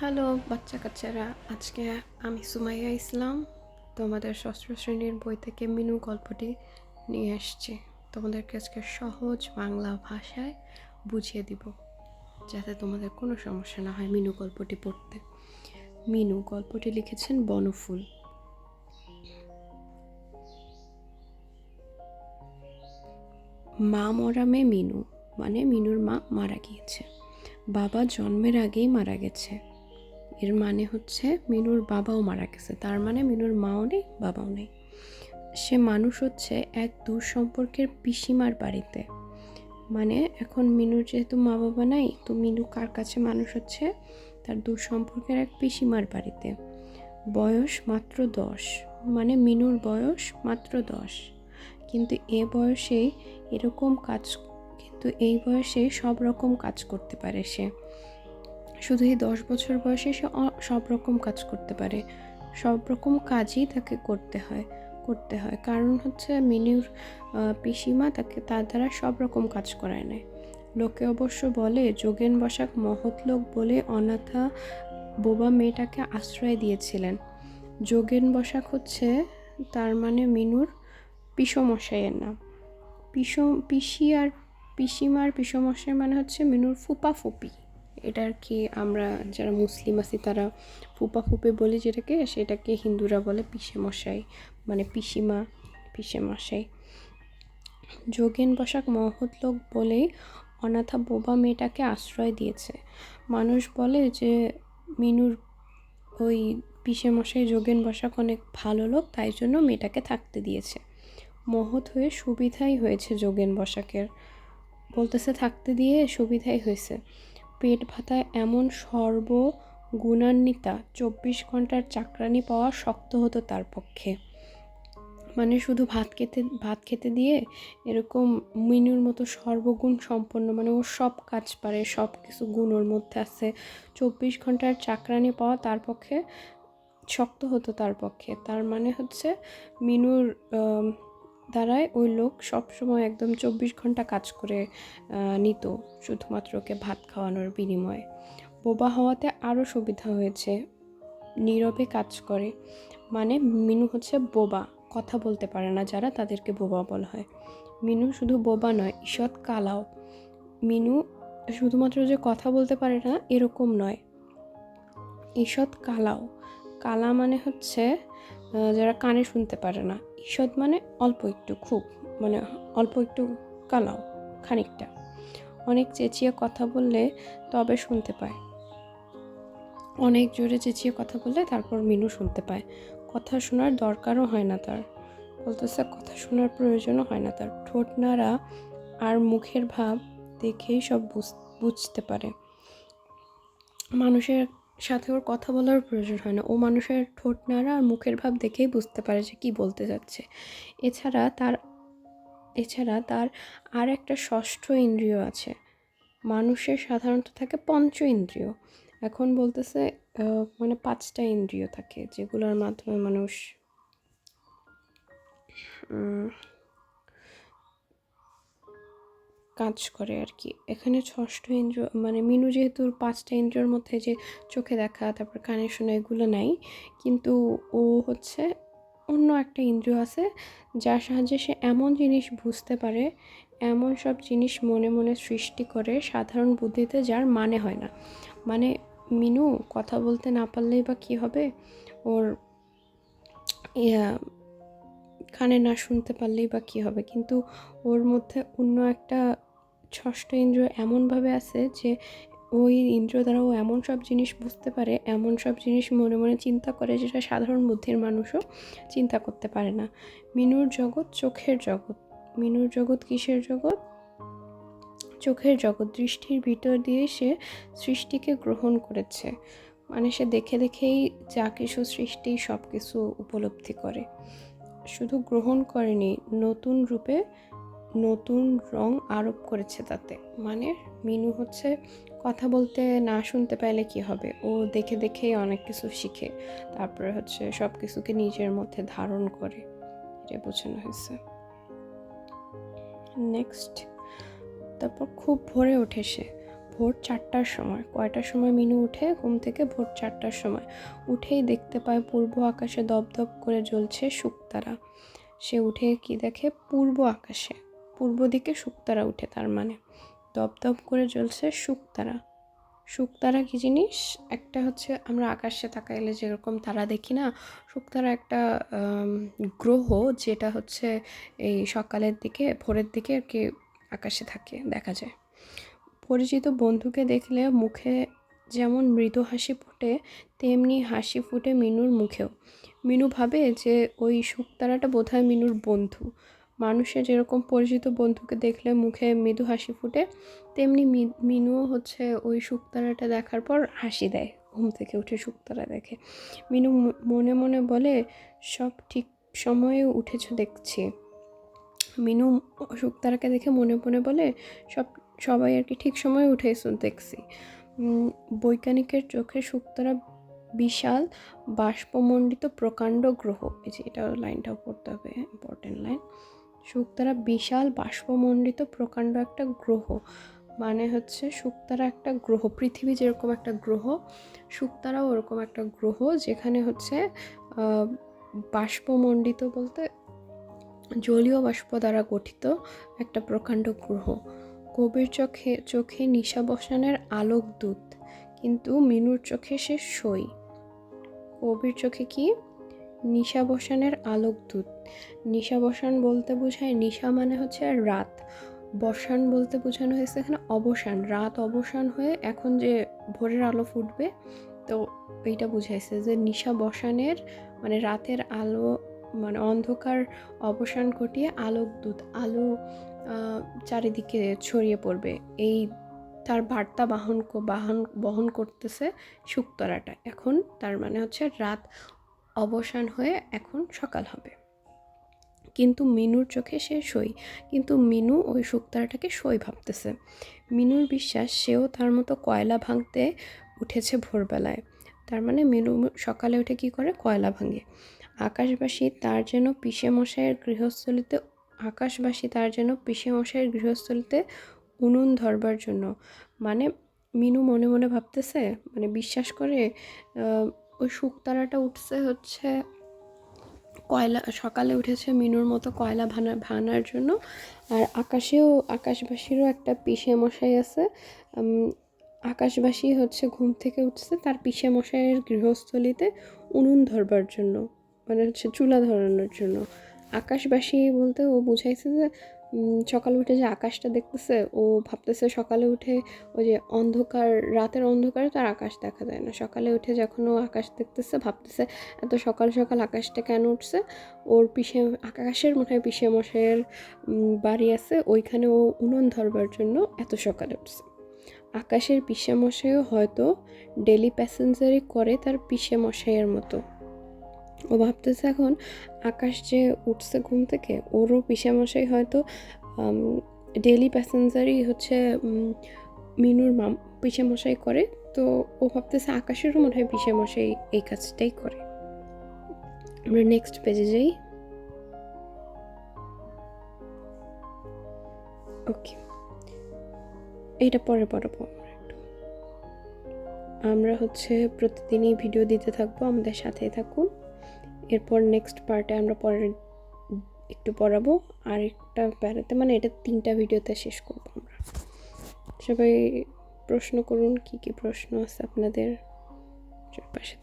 Hello বাচ্চা কাচ্চারা আজকে আমি সুমাইয়া ইসলাম, তোমাদের ষষ্ঠ শ্রেণির বই থেকে মিনু গল্পটি নিয়ে এসছি। তোমাদেরকে আজকে সহজ বাংলা ভাষায় বুঝিয়ে দিব, যাতে তোমাদের কোনো সমস্যা না হয় মিনু গল্পটি পড়তে। মিনু গল্পটি লিখেছেন বনফুল। মা মরামে মিনু মানে মিনুর মা মারা গিয়েছে। বাবা জন্মের আগেই মারা গেছে। এর মানে হচ্ছে মিনুর বাবাও মারা গেছে। তার মানে মিনুর মাও নেই, বাবাও নেই। সে মানুষ হচ্ছে এক দূর সম্পর্কের পিসিমার বাড়িতে। মানে এখন মিনুর যেহেতু মা বাবা নাই, তো মিনু কার কাছে মানুষ হচ্ছে? তার দূর সম্পর্কের এক পিসিমার বাড়িতে। বয়স মাত্র দশ। মানে মিনুর বয়স মাত্র দশ। কিন্তু এ বয়সেই এরকম কাজ, কিন্তু এই বয়সে সব রকম কাজ করতে পারে সে। শুধু এই দশ বছর বয়সে সে সব রকম কাজ করতে পারে। সব রকম কাজই তাকে করতে হয় করতে হয়। কারণ হচ্ছে মিনুর পিসিমা তাকে, তার দ্বারা সব রকম কাজ করায় নেয়। লোকে অবশ্য বলে, যোগেন বসাক মহৎ লোক বলে অনাথা বোবা মেয়েটাকে আশ্রয় দিয়েছিলেন। যোগেন বসাক হচ্ছে, তার মানে মিনুর পিসমশাইয়ের নাম। পিস, পিসি আর পিসিমার পিসমশাই মানে হচ্ছে মিনুর ফুপা ফুপি। এটা আর কি আমরা যারা মুসলিম আছি, তারা ফুপা ফুপে বলি যেটাকে, সেটাকে হিন্দুরা বলে পিসে মশাই মানে পিসিমা পিসে মশাই যোগেন বসাক মহৎ লোক বলেই অনাথা বোবা মেয়েটাকে আশ্রয় দিয়েছে। মানুষ বলে যে, মিনুর ওই পিসে মশাই যোগেন বসাক অনেক ভালো লোক, তাই জন্য মেয়েটাকে থাকতে দিয়েছে। মহৎ হয়ে সুবিধাই হয়েছে যোগেন বসাকের। বলতেছে থাকতে দিয়ে সুবিধাই হয়েছে। পেট ভাতায় এমন সর্বগুণান্বিতা চব্বিশ ঘণ্টার চাকরানি পাওয়া শক্ত হতো তার পক্ষে। মানে শুধু ভাত খেতে ভাত খেতে দিয়ে এরকম মিনুর মতো সর্বগুণ সম্পন্ন মানে ও সব কাজ পারে, সব কিছু গুণ ওর মধ্যে আছে। চব্বিশ ঘণ্টার চাকরানি পাওয়া তার পক্ষে শক্ত হতো তার পক্ষে। তার মানে হচ্ছে মিনুর দ্বারাই ওই লোক সবসময় একদম চব্বিশ ঘণ্টা কাজ করে নিত, শুধুমাত্র ওকে ভাত খাওয়ানোর বিনিময়ে। বোবা হওয়াতে আরও সুবিধা হয়েছে। নীরবে কাজ করে। মানে মিনু হচ্ছে বোবা। কথা বলতে পারে না যারা, তাদেরকে বোবা বলা হয়। মিনু শুধু বোবা নয়, ঈষৎ কালাও। মিনু শুধুমাত্র যে কথা বলতে পারে না, এরকম নয়। ঈষৎ কালাও। কালা মানে হচ্ছে যারা কানে শুনতে পারে না। ঈষৎ মানে অল্প একটু, খুব মানে অল্প একটু কালাও, খানিকটা। অনেক চেঁচিয়ে কথা বললে তবে শুনতে পায়। অনেক জোরে চেঁচিয়ে কথা বললে তারপর মিনু শুনতে পায়। কথা শোনার দরকারও হয় না তার। বলতেছে কথা শোনার প্রয়োজনও হয় না তার। ঠোঁট নাড়া আর মুখের ভাব দেখেই সব বুঝ- বুঝতে পারে। মানুষের সাথে ওর কথা বলার প্রয়োজন হয় না। ও মানুষের ঠোঁট নাড়া আর মুখের ভাব দেখেই বুঝতে পারে যে কী বলতে যাচ্ছে। এছাড়া তার এছাড়া তার আর একটা ষষ্ঠ ইন্দ্রিয় আছে। মানুষের সাধারণত থাকে পঞ্চ ইন্দ্রিয়। এখন বলতেছে মানে পাঁচটা ইন্দ্রিয় থাকে যেগুলোর মাধ্যমে মানুষ কাজ করে আর কি। এখানে ষষ্ঠ ইন্দ্র মানে মিনু যেহেতু পাঁচটা ইন্দ্রিয়র মধ্যে যে চোখে দেখা, তারপর কানে শোনা, এগুলো নাই। কিন্তু ও হচ্ছে অন্য একটা ইন্দ্রিয় আছে, যার সাহায্যে সে এমন জিনিস বুঝতে পারে, এমন সব জিনিস মনে মনে সৃষ্টি করে সাধারণ বুদ্ধিতে যার মানে হয় না। মানে মিনু কথা বলতে না পারলেই বা কী হবে? ওর কানে না শুনতে পারলেই বা কী হবে? কিন্তু ওর মধ্যে অন্য একটা ষষ্ঠ ইন্দ্র এমনভাবে আছে যে ওই ইন্দ্র দ্বারা ও এমন সব জিনিস বুঝতে পারে, এমন সব জিনিস মনে মনে চিন্তা করে যেটা সাধারণ বুদ্ধির মানুষও চিন্তা করতে পারে না। মিনুর জগৎ চোখের জগৎ। মিনুর জগৎ কিসের জগৎ? চোখের জগৎ, দৃষ্টির ভিতর দিয়ে সে সৃষ্টিকে গ্রহণ করেছে। মানে সে দেখে দেখেই যা কিছু সৃষ্টি সব কিছু উপলব্ধি করে। শুধু গ্রহণ করেনি, নতুন রূপে নতুন রং আরোপ করেছে তাতে। মানে মিনু হচ্ছে কথা বলতে না শুনতে পাইলে কি হবে? ও দেখে দেখেই অনেক কিছু শিখে, তারপরে হচ্ছে সব কিছুকে নিজের মধ্যে ধারণ করে। এটা বোঝানো হয়েছে। নেক্সট তারপর খুব ভোরে ওঠে সে। ভোর চারটার সময়, কয়টার সময় মিনু উঠে? ঘুম থেকে ভোর চারটার সময়। উঠেই দেখতে পায় পূর্ব আকাশে দপদপ করে জ্বলছে শুকতারা। সে উঠে কি দেখে? পূর্ব আকাশে। পূর্ব দিকে শুকতারা উঠে তার মানে। দপদপ করে জ্বলছে শুকতারা। শুকতারা কী জিনিস? একটা হচ্ছে আমরা আকাশে তাকাইলে যেরকম তারা দেখি না, শুকতারা একটা গ্রহ যেটা হচ্ছে এই সকালের দিকে, ভোরের দিকে আর কি আকাশে থাকে, দেখা যায়। পরিচিত বন্ধুকে দেখলে মুখে যেমন মৃদু হাসি ফোটে, তেমনি হাসি ফুটে মিনুর মুখেও। মিনু ভাবে যে ওই শুকতারাটা বোধহয় মিনুর বন্ধু। মানুষের যেরকম পরিচিত বন্ধুকে দেখলে মুখে মৃদু হাসি ফুটে, তেমনি মিনুও হচ্ছে ওই শুকতারাটা দেখার পর হাসি দেয়, ঘুম থেকে উঠে শুকতারা দেখে। মিনু মনে মনে বলে, সব ঠিক সময়ে উঠেছো দেখছি। মিনু শুকতারাকে দেখে মনে মনে বলে, সব, সবাই আর কি ঠিক সময়ে উঠেছো দেখছি। বৈজ্ঞানিকের চোখে শুকতারা বিশাল বাষ্পমণ্ডিত প্রকাণ্ড গ্রহ। এই যে এটা লাইনটাও পড়তে হবে ইম্পর্টেন্ট লাইন শুকতারা বিশাল বাষ্পমণ্ডিত প্রকাণ্ড একটা গ্রহ। মানে হচ্ছে শুক্তারা একটা গ্রহ, পৃথিবী যেরকম একটা গ্রহ, শুক্তারাও ওরকম একটা গ্রহ যেখানে হচ্ছে বাষ্পমণ্ডিত বলতে জলীয় বাষ্প দ্বারা গঠিত একটা প্রকাণ্ড গ্রহ। কবির চোখে চোখে নিশা বসানের আলোক দূত, কিন্তু মিনুর চোখে সে সই। কবির চোখে কি? নিশা বসানের আলোক দূত নিশা বসান বলতে বোঝায়, নিশা মানে হচ্ছে রাত। বসান বলতে বোঝানো হয়েছে এখানে অবসান। রাত অবসান হয়ে এখন যে ভোরের আলো ফুটবে, তো এইটা বুঝাইছে যে নিশা বসানের মানে রাতের আলো মানে অন্ধকার অবসান ঘটিয়ে আলোক দূত আলো চারিদিকে ছড়িয়ে পড়বে। এই তার বার্তা বাহন বাহন, বহন করতেছে শুক্তরাটা। এখন তার মানে হচ্ছে রাত অবসান হয়ে এখন সকাল হবে। কিন্তু মিনুর চোখে সে সই, কিন্তু মিনু ওই শুক্তারাটাকে সই ভাবতেছে। মিনুর বিশ্বাস, সেও তার মতো কয়লা ভাঙতে উঠেছে ভোরবেলায়। তার মানে মিনু সকালে উঠে কি করে? কয়লা ভাঙে। আকাশবাসী তার যেন পিসে মশাইয়ের গৃহস্থলিতে, আকাশবাসী তার যেন পিসে মশাইয়ের গৃহস্থলিতে উনুন ধরবার জন্য। মানে মিনু মনে মনে ভাবতেছে মানে বিশ্বাস করে ওই শুকতারাটা উঠছে হচ্ছে কয়লা, সকালে উঠেছে মিনুর মতো কয়লা ভানা ভাঙার জন্য। আর আকাশেও, আকাশবাসীরও একটা পিসে মশাই আছে আকাশবাসী হচ্ছে ঘুম থেকে উঠছে, তার পিসে মশাইয়ের গৃহস্থলিতে উনুন ধরবার জন্য মানে হচ্ছে চুলা ধরানোর জন্য। আকাশবাসী বলতে ও বুঝাইছে যে সকালে উঠে যে আকাশটা দেখতেছে, ও ভাবতেছে সকালে উঠে ওই যে অন্ধকার, রাতের অন্ধকারে তার আকাশ দেখা যায় না। সকালে উঠে যখন ও আকাশ দেখতেছে, ভাবতেছে এত সকাল সকাল আকাশটা কেন উঠছে? ওর পিসে, আকাশের মনে হয় পিসে মশাইয়ের বাড়ি আছে, ওইখানে ও উনুন ধরবার জন্য এত সকালে উঠছে। আকাশের পিসে মশাইও হয়তো ডেলি প্যাসেঞ্জারই করে তার পিসে মশাইয়ের মতো। ও ভাবতেছে এখন আকাশ যে উঠছে ঘুম থেকে, ওরও পিসে মশাই হয়তো ডেলি প্যাসেঞ্জারই হচ্ছে মিনুর মাম পিসে মশাই করে। তো ও ভাবতেছে আকাশেরও মনে হয় পিসে মশাই এই কাজটাই করে। আমরা নেক্সট পেজে যাই। ওকে এটা পরে পড়াবো আমরা আমরা হচ্ছে প্রতিদিনই ভিডিও দিতে থাকব, আমাদের সাথেই থাকুন। এরপর নেক্সট পার্টে আমরা পরের একটু পড়াবো। আর একটা প্যারাতে মানে এটা তিনটা ভিডিওতে শেষ করব আমরা। সবাই প্রশ্ন করুন, কি কি প্রশ্ন আছে আপনাদের? পাশে